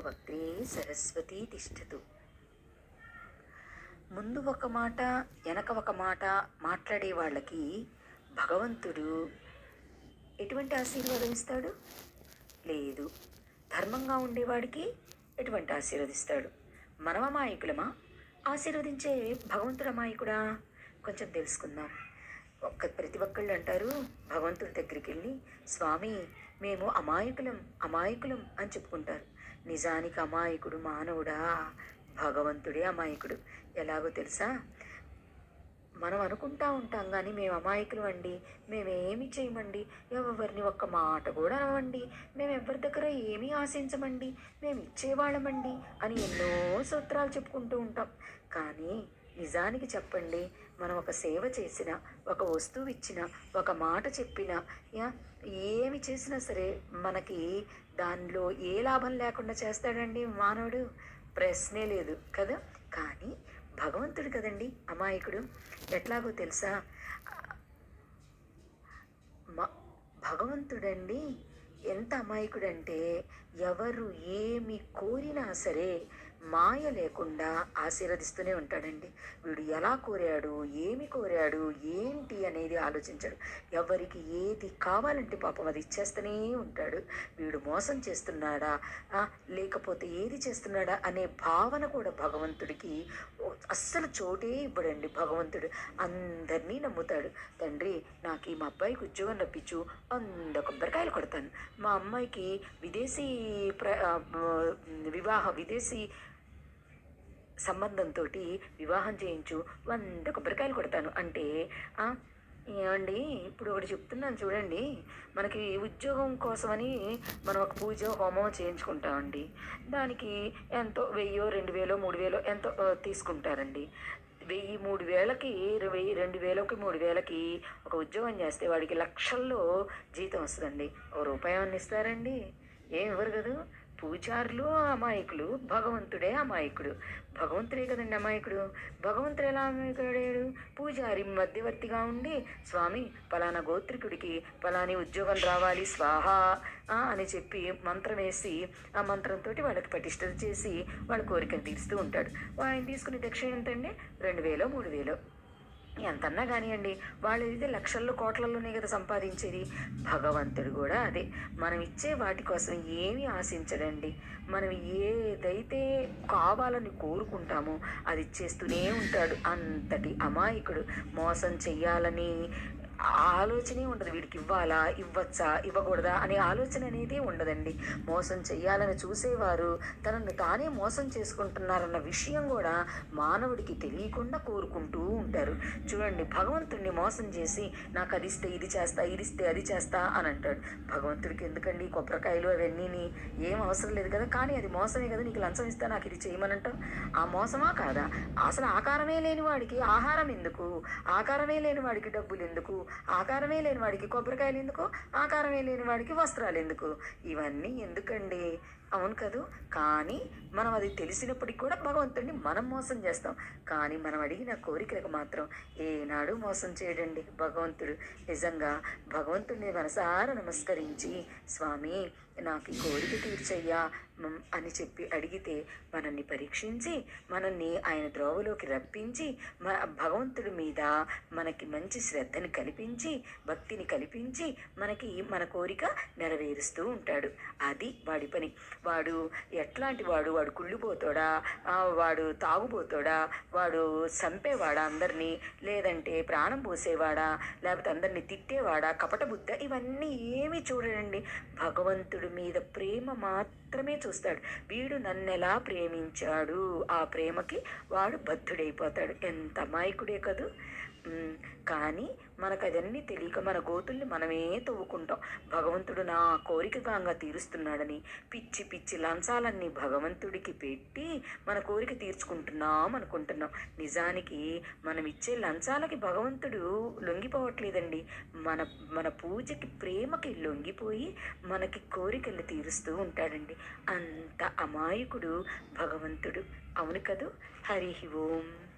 భక్తే సరస్వతి తిష్టతు. ముందు ఒక మాట వెనక ఒక మాట మాట్లాడే వాళ్ళకి భగవంతుడు ఎటువంటి ఆశీర్వాదం ఇస్తాడు? లేదు. ధర్మంగా ఉండేవాడికి ఎటువంటి ఆశీర్వదిస్తాడు మనం అమాయకులమా? ఆశీర్వదించే భగవంతుడు అమాయకుడా? కొంచెం తెలుసుకుందాం. ఒక్క ప్రతి ఒక్కళ్ళు అంటారు భగవంతుడి దగ్గరికి వెళ్ళి స్వామి మేము అమాయకులం అమాయకులం అని చెప్పుకుంటారు. నిజానికి అమాయకుడు మానవుడా? భగవంతుడే అమాయకుడు. ఎలాగో తెలుసా? మనం అనుకుంటా ఉంటాం కానీ మేము అమాయకులు అండి. మేమేమి చేయమండి? ఎవరిని ఒక్క మాట కూడా అనవండి మేము ఎవరి దగ్గర ఏమీ ఆశించమండి. మేము ఇచ్చేవాళ్ళమండి అని ఎన్నో సూత్రాలు చెప్పుకుంటూ ఉంటాం. కానీ నిజానికి చెప్పండి మనం ఒక సేవ చేసిన ఒక వస్తువు ఇచ్చిన ఒక మాట చెప్పిన యా ఏమి చేసినా సరే మనకి దానిలో ఏ లాభం లేకుండా చేస్తాడండి మానవుడు? ప్రశ్నే లేదు కదా? కానీ భగవంతుడు కదండి అమాయకుడు. ఎట్లాగో తెలుసా? భగవంతుడండి ఎంత అమాయకుడంటే ఎవరు ఏమి కోరినా సరే మాయ లేకుండా ఆశీర్వదిస్తూనే ఉంటాడండి. వీడు ఎలా కోరాడు ఏమి కోరాడు ఏంటి అనేది ఆలోచించాడు. ఎవరికి ఏది కావాలంటే పాపం అది ఇచ్చేస్తూనే ఉంటాడు. వీడు మోసం చేస్తున్నాడా లేకపోతే ఏది చేస్తున్నాడా అనే భావన కూడా భగవంతుడికి అస్సలు చోటే ఇవ్వడండి భగవంతుడు. అందరినీ నమ్ముతాడు. తండ్రి నాకు ఈ మా అబ్బాయికి ఉద్యోగం రప్పించు. వంద కొబ్బరికాయలు కొడతాను. మా అమ్మాయికి విదేశీ ప్ర వివాహ విదేశీ సంబంధంతో వివాహం చేయించు. వంద కొబ్బరికాయలు కొడతాను. అంటే ఏమండి? ఇప్పుడు ఒకటి చెప్తున్నాను చూడండి. మనకి ఉద్యోగం కోసమని మనం ఒక పూజ హోమం చేయించుకుంటామండి. దానికి ఎంతో వెయ్యో రెండు వేలో మూడు వేలో ఎంతో తీసుకుంటారండి. వెయ్యి మూడు వేలకి వెయ్యి రెండు వేలకి మూడు వేలకి ఒక ఉద్యోగం చేస్తే వాడికి లక్షల్లో జీతం వస్తుందండి. ఓ రూపాయి ఏమన్నా ఇస్తారండి? ఏం ఇవ్వరు కదా? పూజారులు అమాయకులు భగవంతుడే అమాయకుడు. భగవంతుడే కదండి అమాయకుడు? భగవంతుడు ఎలా అమాయకుడయ్యాడు? పూజారి మధ్యవర్తిగా ఉండి స్వామి పలానా గోత్రికుడికి పలాని ఉద్యోగం రావాలి స్వాహా అని చెప్పి మంత్రం వేసి ఆ మంత్రంతో వాళ్ళకి పటిష్టత చేసి వాళ్ళ కోరికను తీరుస్తూ ఉంటాడు. ఆయన తీసుకునే దక్షిణ ఎంతండి? రెండు వేలో మూడు వేలో. ఎంతన్నా కానివ్వండి వాళ్ళు అయితే లక్షల్లో కోట్లలోనే కదా సంపాదించేది. భగవంతుడు కూడా అదే. మనం ఇచ్చే వాటి కోసం ఏమీ ఆశించడండి. మనం ఏదైతే కావాలని కోరుకుంటామో అది ఇచ్చేస్తూనే ఉంటాడు. అంతటి అమాయకుడు. మోసం చెయ్యాలని ఆలోచనే ఉండదు. వీడికి ఇవ్వాలా ఇవ్వచ్చా ఇవ్వకూడదా అనే ఆలోచన అనేది ఉండదండి. మోసం చేయాలని చూసేవారు తనను తానే మోసం చేసుకుంటున్నారన్న విషయం కూడా మానవుడికి తెలియకుండా కోరుకుంటూ ఉంటారు. చూడండి భగవంతుడిని మోసం చేసి నాకు అది ఇస్తే ఇది చేస్తా ఇది ఇస్తే అది చేస్తా అని అంటాడు. భగవంతుడికి ఎందుకండి కొబ్బరికాయలు అవన్నీ ఏం అవసరం లేదు కదా. కానీ అది మోసమే కదా. నీకు లంచం ఇస్తా నాకు ఇది చేయమనంటాం ఆ మోసమా కాదా? అసలు ఆకారమే లేని వాడికి ఆహారం ఎందుకు? ఆకారమే లేని వాడికి డబ్బులు ఎందుకు? ఆకారమే లేని వాడికి కొబ్బరికాయలు ఎందుకు? ఆకారమే లేని వాడికి వస్త్రాలు ఎందుకు? ఇవన్నీ ఎందుకండి? అవును కదూ? కానీ మనం అది తెలిసినప్పటికి కూడా భగవంతుడిని మనం మోసం చేస్తాం. కానీ మనం అడిగిన కోరికలకు మాత్రం ఏనాడు మోసం చేయడండి భగవంతుడు. నిజంగా భగవంతుడిని మనసారా నమస్కరించి స్వామి నాకు ఈ కోరిక తీర్చయ్యా అని చెప్పి అడిగితే మనల్ని పరీక్షించి మనల్ని ఆయన ద్రోవలోకి రప్పించి మ భగవంతుడి మీద మనకి మంచి శ్రద్ధని కల్పించి భక్తిని కల్పించి మనకి మన కోరిక నెరవేరుస్తూ ఉంటాడు. అది వాడి పని. వాడు ఎట్లాంటి వాడు? వాడు కుళ్ళిపోతాడా? వాడు తాగుపోతాడా వాడు చంపేవాడా అందరినీ? లేదంటే ప్రాణం పోసేవాడా? లేకపోతే అందరినీ తిట్టేవాడా? కపట బుద్ధ ఇవన్నీ ఏమీ చూడడండి. భగవంతుడు మీద ప్రేమ మాత్రమే చూస్తాడు. వీడు నన్నెలా ప్రేమించాడు? ఆ ప్రేమకి వాడు బద్ధుడైపోతాడు. ఎంత అమాయకుడే కదూ? కానీ మనకు అదన్నీ తెలియక మన గోతుల్ని మనమే తవ్వుకుంటాం. భగవంతుడు నా కోరిక గాంగా తీరుస్తున్నాడని పిచ్చి పిచ్చి లంచాలన్నీ భగవంతుడికి పెట్టి మన కోరిక తీర్చుకుంటున్నాం అనుకుంటున్నాం. నిజానికి మనం ఇచ్చే లంచాలకి భగవంతుడు లొంగిపోవట్లేదండి. మన మన పూజకి ప్రేమకి లొంగిపోయి మనకి కోరికలు తీరుస్తూ ఉంటాడండి. అంత అమాయకుడు భగవంతుడు. అవును కదూ? హరి ఓం.